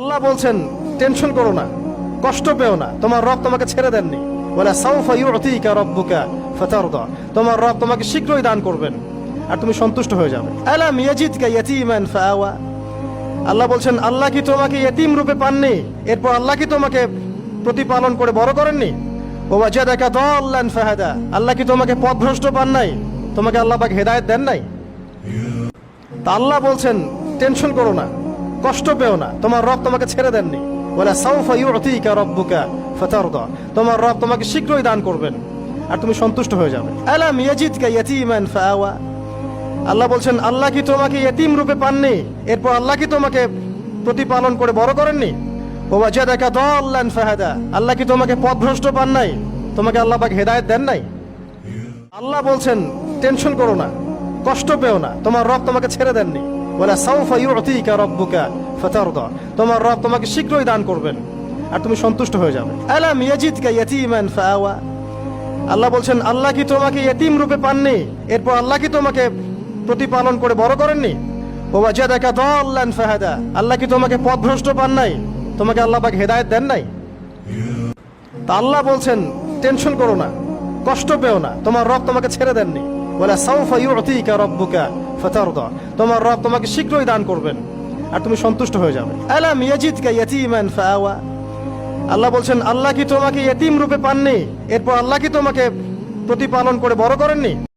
আল্লাহ বলছেন, টেনশন করো না, কষ্ট পেও না, তোমার রব তোমাকে ছেড়ে দেননি। বলে সাউফা ইউতিকা রব্বুকা ফাতারদা, তোমার রব তোমাকে শীঘ্রই দান করবেন, আর তুমি সন্তুষ্ট হয়ে যাবে। আলাম ইয়াজিদকা ইয়াতীমান ফাআওয়া? আল্লাহ বলছেন, আল্লাহ কি তোমাকে ইয়েতিম রূপে পাননি? এরপর আল্লাহ কি তোমাকে প্রতিপালন করে বড় করেননি? ও ওয়াজাদাকা দাল্লান ফাহাদা, আল্লাহ কি তোমাকে পথভ্রষ্ট পান নাই? তোমাকে আল্লাহ পাক হেদায়েত দেন নাই? তা আল্লাহ বলছেন, টেনশন করো না কষ্ট পেও না। তোমার রব তোমাকে ছেড়ে দেননি। বলে সাউফা ইউতিকা রব্বুকা ফাতারদা। তোমার রব তোমাকে শীঘ্রই দান করবেন আর তুমি সন্তুষ্ট হয়ে যাবে। আলাম ইয়াজিদকা ইয়াতীমান ফাআওয়া। আল্লাহ বলছেন, আল্লাহ কি তোমাকে ইয়েতিম রূপে পাননি? এরপর আল্লাহ কি তোমাকে প্রতিপালন করে বড় করেননি? ওয়াজাদাকা দাল্লান ফাহাদা। আল্লাহ কি তোমাকে পথভ্রষ্ট পান নাই? তোমাকে আল্লাহ পাক হেদায়েত দেন নাই? আল্লাহ বলছেন, টেনশন করো না, কষ্ট পেও না। তোমার রব তোমাকে ছেড়ে দেননি। বলে, সাউফা ইউতিকা রব্বুকা ফাতারদা। তোমার রব তোমাকে শীঘ্রই দান করবেন আর তুমি সন্তুষ্ট হয়ে যাবে। আলাম ইয়াজিদকা ইয়াতীমান ফাআওয়া? আল্লাহ বলছেন, আল্লাহ কি তোমাকে ইয়েতিম রূপে পাননি? এরপর আল্লাহ কি তোমাকে প্রতিপালন করে বড় করেননি? ওয়াজাদাকা দাল্লান ফাহাদা। আল্লাহ কি তোমাকে পথভ্রষ্ট পান নাই? তোমাকে আল্লাহ পাক হেদায়েত দেন নাই? তা আল্লাহ বলছেন, টেনশন করো না, কষ্ট পেও না। তোমার রব তোমাকে ছেড়ে দেননি। বলে, সাউফা ইউতিকা রব্বুকা ফাতারদা, তোমার রব তোমাকে শীঘ্রই দান করবেন, আর তুমি সন্তুষ্ট হয়ে যাবে। আলাম ইয়াজিদকা ইয়াতিমান ফাআওয়া। আল্লাহ বলছেন, আল্লাহ কি তোমাকে ইয়েতিম রূপে পাননি? এরপর আল্লাহ কি তোমাকে প্রতিপালন করে বড় করেননি?